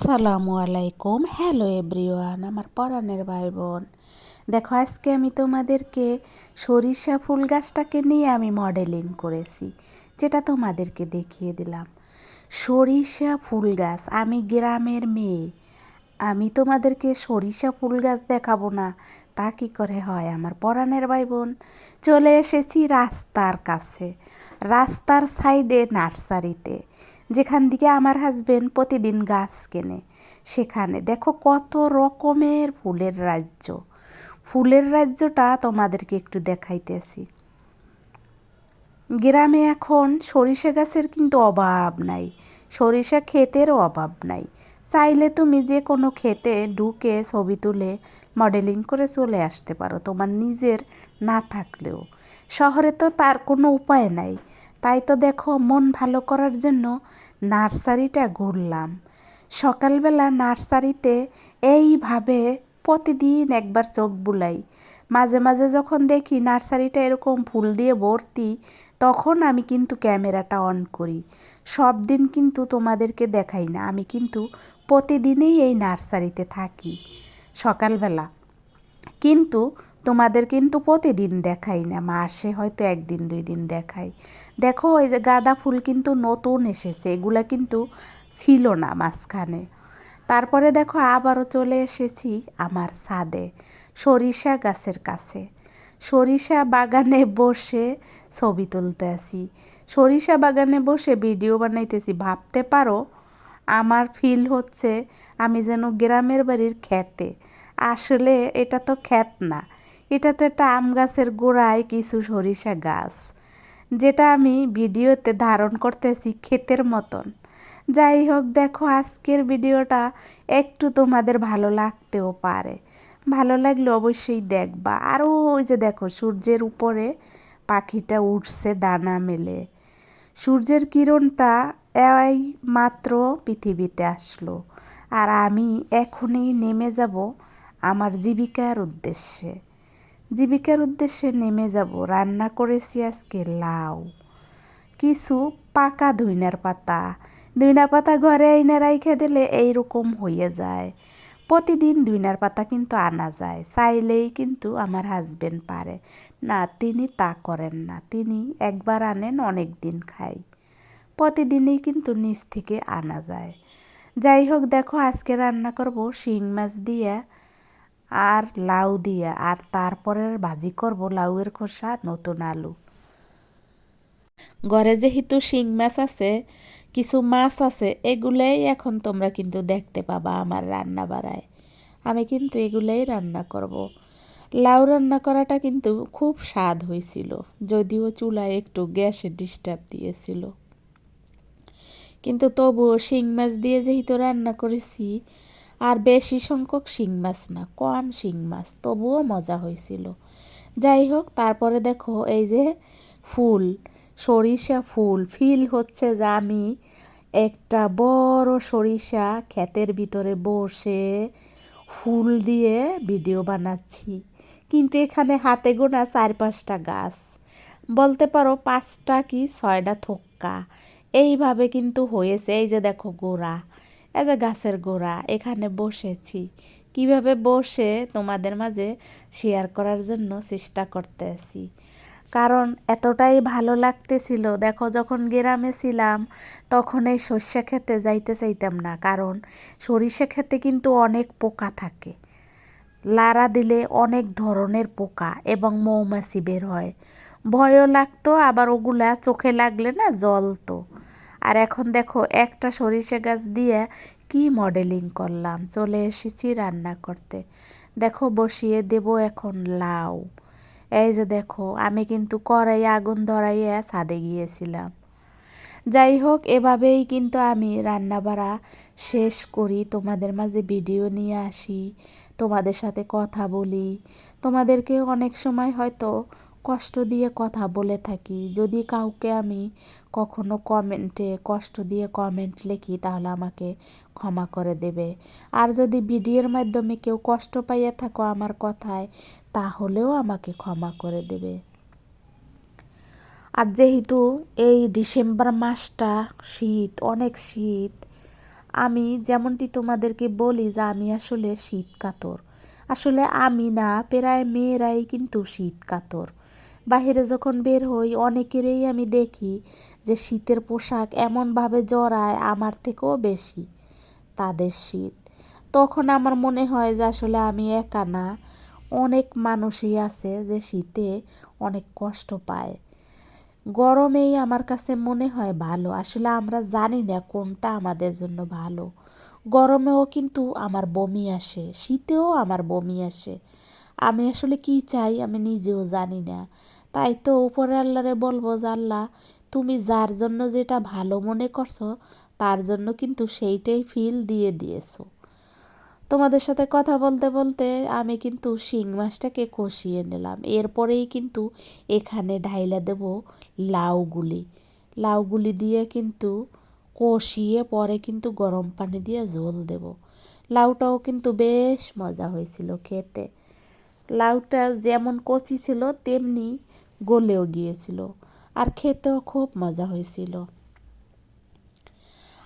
আসসালামু আলাইকুম। Hello everyone আমার পরাণের ভাই বোন দেখো, আজকে আমি তোমাদেরকে সরিষা ফুল গাছটাকে নিয়ে আমি মডেলিং করেছি, যেটা তোমাদেরকে দেখিয়ে দিলাম। সরিষা ফুল গাছ, আমি গ্রামের মেয়ে। আমি তোমাদেরকে সরিষা ফুল গাছ দেখাবো না, তা কি করে হয় আমার পরাণের ভাই বোন চলে এসেছি রাস্তার কাছে, রাস্তার সাইডে নার্সারিতে। যেখান থেকে আমার হাজবেন্ড প্রতিদিন গাছ কেনে, সেখানে। দেখো কত রকমের ফুলের রাজ্য। ফুলের রাজ্যটা তোমাদেরকে একটু দেখাইতেছি। গ্রামে এখন সরিষা গাছের কিন্তু অভাব নাই। সরিষা ক্ষেতেরও অভাব নাই। চাইলে তুমি যে কোনো খেতে ঢুকে ছবি তুলে মডেলিং করে চলে আসতে পারো, তোমার নিজের না থাকলেও। শহরে তো তার কোনো উপায় নাই। তাই তো দেখো মন ভালো করার জন্য নার্সারিটা ঘুরলাম সকালবেলা নার্সারিতে এইভাবে প্রতিদিন একবার চোখ বুলাই। মাঝে মাঝে যখন দেখি নার্সারিটা এরকম ফুল দিয়ে ভর্তি, তখন আমি কিন্তু ক্যামেরাটা অন করি। সব দিন কিন্তু তোমাদেরকে দেখাই না, আমি কিন্তু প্রতিদিনই এই নার্সারিতে থাকি সকালবেলা। কিন্তু তোমাদের কিন্তু প্রতিদিন দেখাই না, মাসে হয়তো একদিন, দুই দিন দেখাই। দেখো, ওই যে গাঁদা ফুল কিন্তু নতুন এসেছে, এগুলা কিন্তু ছিল না মাঝখানে। তারপরে দেখো, আবারও চলে এসেছি আমার ছাদে, সরিষা গাছের কাছে। সরিষা বাগানে বসে ছবি তুলতে আসি সরিষা বাগানে বসে ভিডিও বানাইতেছি, ভাবতে পারো, আমার ফিল হচ্ছে আমি যেন গ্রামের বাড়ির খেতে। আসলে এটা তো খ্যাত না এটা তো একটা আম গাছের গোড়ায় কিছু সরিষা গাছ, যেটা আমি ভিডিওতে ধারণ করতেছি ক্ষেতের মতন। যাই হোক, দেখো আজকের ভিডিওটা একটু তোমাদের ভালো লাগতেও পারে। ভালো লাগলে অবশ্যই দেখবা। আরও ওই যে দেখো, সূর্যের উপরে পাখিটা উঠছে ডানা মেলে। সূর্যের কিরণটা এই মাত্র পৃথিবীতে আসলো। আর আমি এখনই নেমে যাব আমার জীবিকার উদ্দেশ্যে। জীবিকার উদ্দেশ্যে নেমে যাব, রান্না করেছি আজকে লাউ। কিছু পাকা ধুইনার পাতা। ধুইনা পাতা ঘরে আইনে রাইখে দিলে এইরকম হয়ে যায়। প্রতিদিন ধুইনার পাতা কিন্তু আনা যায়, চাইলেই কিন্তু আমার হাজবেন্ড পারে। না, তিনি তা করেন না, তিনি একবার আনেন, অনেক দিন খাই। প্রতিদিনই কিন্তু নিচ থেকে আনা যায়। যাই হোক, দেখো, আজকে রান্না করব শিং মাছ দিয়ে। আর লাউ দিয়ে, আর তারপরে ভাজি করব লাউয়ের খোসা, নতুন আলু। ঘরে যেহেতু শিং মাছ আছে, কিছু মাছ আছে, এগুলাই এখন তোমরা কিন্তু দেখতে পাবা আমার রান্না বাড়ায়। আমি কিন্তু এগুলাই রান্না করব। লাউ রান্না করাটা কিন্তু খুব স্বাদ হয়েছিল, যদিও চুলায় একটু গ্যাসে ডিস্টার্ব দিয়েছিল। কিন্তু তবুও শিং মাছ দিয়ে যেহেতু রান্না করেছি আর বেশি সংখ্যক শিং মাছ না, কম শিং মাছ, তবুও মজা হয়েছিল। যাই হোক, তারপরে দেখো এই যে ফুল, সরিষা ফুল ফিল হচ্ছে যে আমি একটা বড় সরিষা ক্ষেতের ভিতরে বসে ফুল দিয়ে ভিডিও বানাচ্ছি। কিন্তু এখানে হাতে গোনা চার পাঁচটা গাছ, বলতে পারো পাঁচটা কি ছয়টা থোক্কা। এইভাবে কিন্তু হয়েছে। এই যে দেখো গোড়া এই যে গাছের গোড়া, এখানে বসেছি। কীভাবে বসে তোমাদের মাঝে শেয়ার করার জন্য চেষ্টা করতেছি। কারণ এতটাই ভালো লাগতেছিল। দেখো, যখন গ্রামে ছিলাম, তখন এই সর্ষে খেতে যাইতে চাইতাম না। কারণ সরিষা খেতে কিন্তু অনেক পোকা থাকে। লাড়া দিলে অনেক ধরনের পোকা এবং মৌমাছি বের হয়। ভয়ও লাগতো, আবার ওগুলা চোখে লাগলে না, জ্বলতো। আর এখন দেখো একটা সরিষা গাছ দিয়ে কি মডেলিং করলাম। চলে এসেছি রান্না করতে। দেখো বসিয়ে দেব এখন লাউ। এই যে দেখো, আমি কিন্তু কড়াই আগুন ধরাইয়া ছাদে গিয়েছিলাম। যাই হোক, এভাবেই কিন্তু আমি রান্না বাড়া শেষ করি। তোমাদের মাঝে ভিডিও নিয়ে আসি, তোমাদের সাথে কথা বলি। তোমাদেরকে অনেক সময় হয়তো কষ্ট দিয়ে কথা বলে থাকি। যদি কাউকে আমি কখনো কমেন্টে কষ্ট দিয়ে কমেন্ট লিখি, তাহলে আমাকে ক্ষমা করে দেবে। আর যদি ভিডিওর মাধ্যমে কেউ কষ্ট পাইয়া থাকো আমার কথায়, তাহলেও আমাকে ক্ষমা করে দেবে। আর যেহেতু এই ডিসেম্বর মাসটা শীত, অনেক শীত, আমি যেমনটি তোমাদেরকে বলি যে আমি আসলে শীত কাতর। আসলে আমি না, প্রায় মেয়েরাই কিন্তু শীত কাতর। বাহিরে যখন বের হই, অনেকেরই আমি দেখি যে শীতের পোশাক এমনভাবে জড়ায় আমার থেকেও বেশি, তাদের শীত। তখন আমার মনে হয় যে আসলে আমি একা না, অনেক মানুষই আছে যে শীতে অনেক কষ্ট পায়। গরমেই আমার কাছে মনে হয় ভালো, আসলে আমরা জানি না কোনটা আমাদের জন্য ভালো। গরমেও কিন্তু আমার বমি আসে, শীতেও আমার বমি আসে। আমি আসলে কি চাই আমি নিজেও জানি না। তাই তো উপরে আল্লাহরে বলব যে, আল্লাহ, তুমি যার জন্য যেটা ভালো মনে করছ, তার জন্য কিন্তু সেইটাই ফিল দিয়ে দিয়েছ। তোমাদের সাথে কথা বলতে বলতে আমি কিন্তু শিং মাছটাকে কষিয়ে নিলাম। এরপরেই কিন্তু এখানে ঢাইলা দেব লাউগুলি লাউগুলি দিয়ে কিন্তু কষিয়ে পরে কিন্তু গরম পানি দিয়ে ঝোল দেব। লাউটাও কিন্তু বেশ মজা হয়েছিল খেতে। লাউটা যেমন কচি ছিল, তেমনি গলেও গিয়েছিল আর খেতেও খুব মজা হয়েছিল।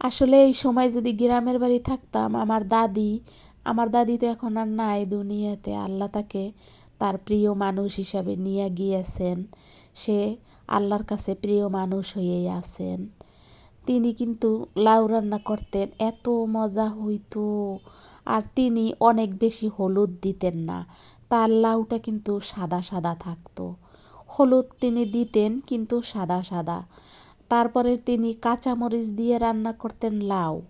আসলে এই সময় যদি গ্রামের বাড়ি থাকতাম, আমার দাদি আমার দাদি তো এখন আর নাই দুনিয়াতে, আল্লাহ তাকে তার প্রিয় মানুষ হিসাবে নিয়ে গিয়েছেন। সে আল্লাহর কাছে প্রিয় মানুষ হয়েই আছেন। তিনি কিন্তু লাউ রান্না করতেন, এত মজা হইতো। আর তিনি অনেক বেশি হলুদ দিতেন না। তার লাউটা কিন্তু সাদা সাদা থাকতো। হলুদ তিনি দিতেন কিন্তু সাদা সাদা। তারপরে তিনি কাঁচামরিচ দিয়ে রান্না করতেন লাউ।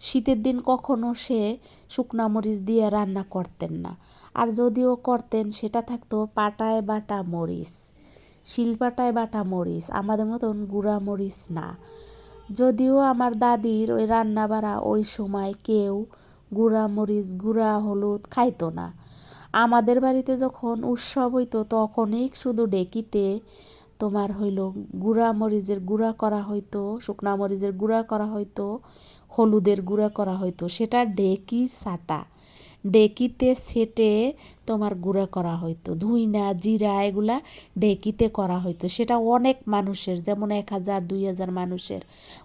শীতের দিন কখনো সে শুকনা মরিচ দিয়ে রান্না করতেন না। আর যদিও করতেন, সেটা থাকতো পাটায় বাটা মরিচ, শিলপাটায় বাটা মরিচ, আমাদের মতন গুঁড়া মরিচ না। যদিও আমার দাদির ওই রান্না বাড়া ওই সময় কেউ গুঁড়া মরিচ, গুঁড়া হলুদ খাইতো না। আমাদের বাড়িতে যখন উৎসব হইতো, তখনই শুধু ডেকিতে তোমার হইল গুঁড়া মরিচের গুঁড়া করা হইতো, শুকনা মরিচের গুঁড়া করা হইতো, হলুদের গুঁড়া করা হইতো। সেটা ডেকি সাটা। ডেকিতে সেটে তোমার গুঁড়া করা হইতো। ধুইনা, জিরা এগুলা ডেকিতে করা হইতো। সেটা অনেক মানুষের, যেমন এক হাজার, দুই হাজার মানুষের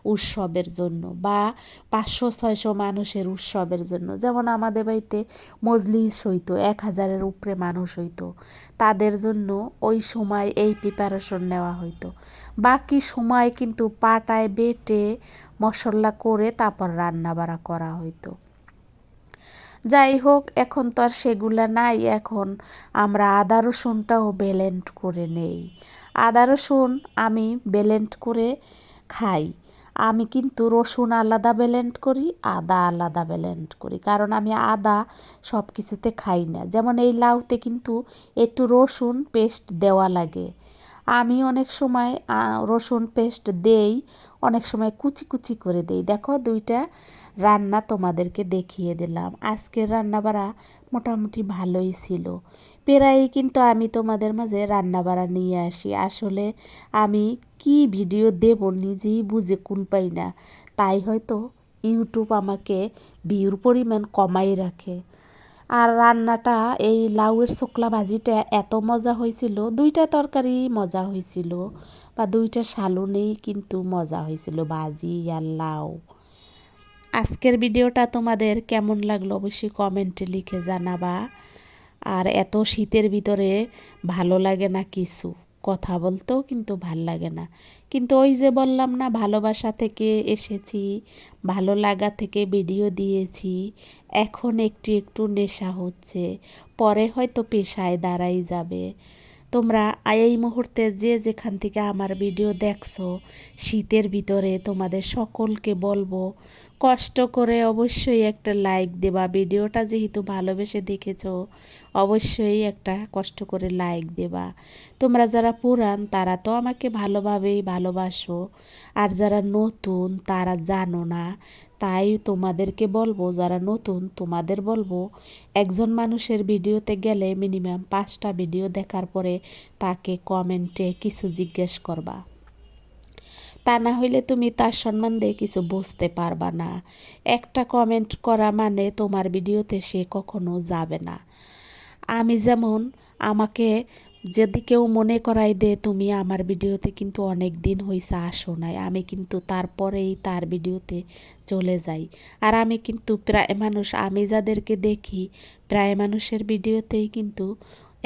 উৎসবের জন্য বা পাঁচশো, ছয়শো মানুষের উৎসবের জন্য। যেমন আমাদের বাড়িতে মজলিস হইতো, এক হাজারের উপরে মানুষ হইতো। তাদের জন্য ওই সময় এই প্রিপারেশন নেওয়া হইতো। বাকি সময় কিন্তু পাটায় বেটে মশলা করে তারপর রান্না বাড়া করা হইতো। যাই হোক, এখন তো আর সেগুলা নাই এখন। আমরা আদা রসুনটাও ব্যালেন্ট করে নেই। আদা রসুন আমি ব্যালেন্ট করে খাই। আমি কিন্তু রসুন আলাদা ব্যালেন্ট করি, আদা আলাদা ব্যালেন্ট করি। কারণ আমি আদা সব কিছুতে খাই না। যেমন এই লাউতে কিন্তু একটু রসুন পেস্ট দেওয়া লাগে। আমি অনেক সময় রসুন পেস্ট দেই, অনেক সময় কুচি কুচি করে দেই। দেখো দুইটা রান্না তোমাদেরকে দেখিয়ে দিলাম। আজকের রান্না বাড়া মোটামুটি ভালোই ছিল। প্রায়ই কিন্তু আমি তোমাদের মাঝে রান্না বাড়া নিয়ে আসি। আসলে আমি কি ভিডিও দেব নিজেই বুঝে কুল পাই না। তাই হয়তো ইউটিউব আমাকে ভিউর পরিমাণ কমাই রাখে। আর রান্নাটা, এই লাউয়ের শুকলা ভাজিটা এত মজা হয়েছিল, দুইটা তরকারি মজা হয়েছিল বা দুইটা সালুনেই কিন্তু মজা হয়েছিল, ভাজি আর লাউ। আজকের ভিডিওটা তোমাদের কেমন লাগল অবশ্যই কমেন্টে লিখে জানাবা। আর এত শীতের ভিতরে ভালো লাগে না কিছু। কথা বলতেও কিন্তু ভালো লাগে না। কিন্তু ওই যে বললাম না, ভালোবাসা থেকে এসেছি, ভালো লাগা থেকে ভিডিও দিয়েছি, এখন একটু একটু নেশা হচ্ছে, পরে হয়তো পেশায় দাঁড়াই যাবে। তোমরা এই মুহূর্তে যে যেখান থেকে আমার ভিডিও দেখছ, শীতের ভিতরে তোমাদের সকলকে বলব কষ্ট করে অবশ্যই একটা লাইক দেবা। ভিডিওটা যেহেতু ভালোবেসে দেখেছ, অবশ্যই একটা কষ্ট করে লাইক দেবা। তোমরা যারা পুরান, তারা তো আমাকে ভালোভাবেই ভালোবাসো। আর যারা নতুন, তারা জানো না। তাই তোমাদেরকে বলব, যারা নতুন, তোমাদের বলব, একজন মানুষের ভিডিওতে গেলে মিনিমাম পাঁচটা ভিডিও দেখার পরে তাকে কমেন্টে কিছু জিজ্ঞেস করবা। তা না হইলে তুমি তার সম্বন্ধে কিছু বুঝতে পারবা না। একটা কমেন্ট করা মানে তোমার ভিডিওতে সে কখনো যাবে না। আমি যেমন, আমাকে যদি কেউ মনে করাই দে তুমি আমার ভিডিওতে কিন্তু অনেক দিন হয়েছে আসো নাই, আমি কিন্তু তারপরেই তার ভিডিওতে চলে যাই। আর আমি কিন্তু প্রায় মানুষ, আমি যাদেরকে দেখি, প্রায় মানুষের ভিডিওতেই কিন্তু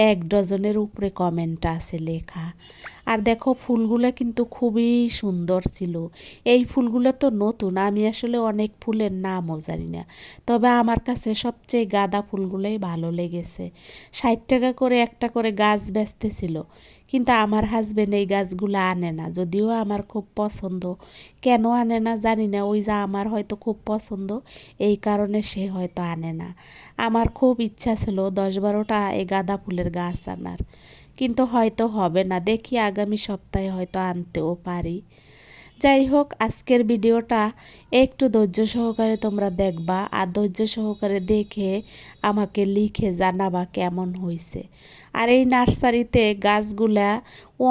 এক ডজনের উপরে কমেন্ট আছে লেখা। আর দেখো, ফুলগুলো কিন্তু খুবই সুন্দর ছিল। এই ফুলগুলো তো নতুন, আমি আসলে অনেক ফুলের নামও জানি না। তবে আমার কাছে সবচেয়ে গাঁদা ফুলগুলোই ভালো লেগেছে। ষাট টাকা করে একটা করে গাছ বেচতেছিল। কিন্তু আমার হাজবেন্ড এই গাছগুলো আনে না। যদিও আমার খুব পছন্দ। কেন আনে না জানি না। ওই যা আমার হয়তো খুব পছন্দ, এই কারণে সে হয়তো আনে না। আমার খুব ইচ্ছা ছিল দশ বারোটা এই গাঁদা ফুলের গাছ আনার। কিন্তু হয়তো হবে না। দেখি আগামী সপ্তাহে হয়তো আনতেও পারি। যাই হোক আজকের ভিডিওটা একটু ধৈর্য সহকারে তোমরা দেখবা আর ধৈর্য সহকারে দেখে আমাকে লিখে জানাবা কেমন হয়েছে আর এই নার্সারিতে গাছগুলা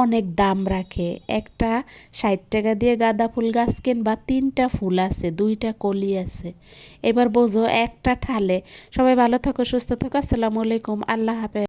অনেক দাম রাখে। একটা ষাট টাকা দিয়ে গাঁদা ফুল গাছ কিনবা তিনটা ফুল আছে, দুইটা কলি আছে। এবার বোঝো একটা ঠালে। সবাই ভালো থাকো, সুস্থ থাকো। আসসালামু আলাইকুম। আল্লাহ হাফেজ।